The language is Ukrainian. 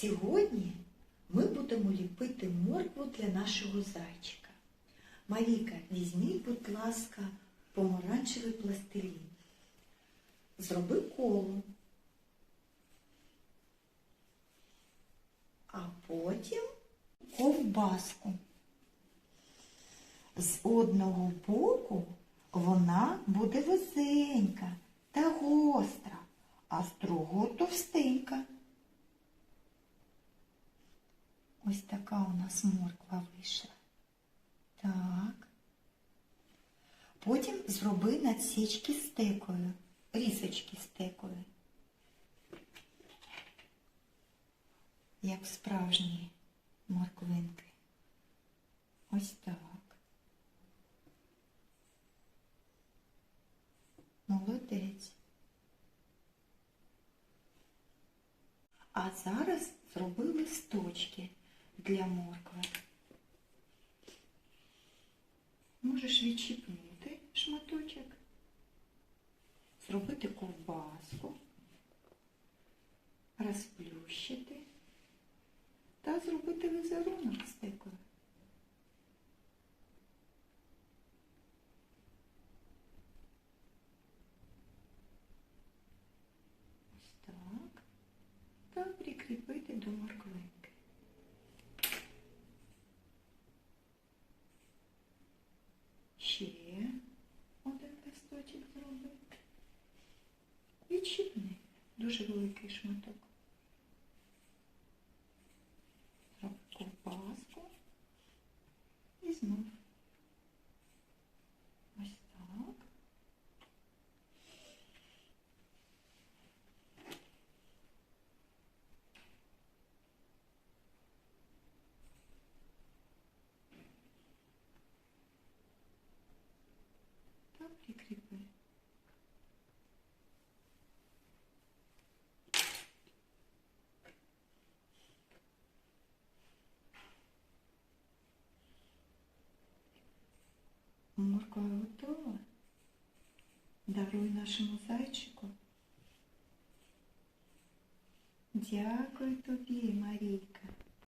Сьогодні ми будемо ліпити моркву для нашого зайчика. Маріка, візьміть, будь ласка, помаранчевий пластилін. Зроби коло. А потім ковбаску. З одного боку вона буде вузенька та гостра, а з другого товстенька. Ось така у нас морква вийшла. Так. Потім зроби надсічки стекою, рісочки стекою. Як справжні морквинки. Ось так. Молодець. А зараз зроби листочки для моркви. Можеш відчіпнути шматочок, зробити ковбаску, розплющити та зробити візерунок стекою. Ось так. Та прикріпити до морквинки. Ще один листочок зробити. Відчіпни. Дуже великий шматок. Зроби ковбаску. І знов. Ось так. Та прикріпи. Морква готова. Даруй нашому зайчику. Дякую тобі, Марійка.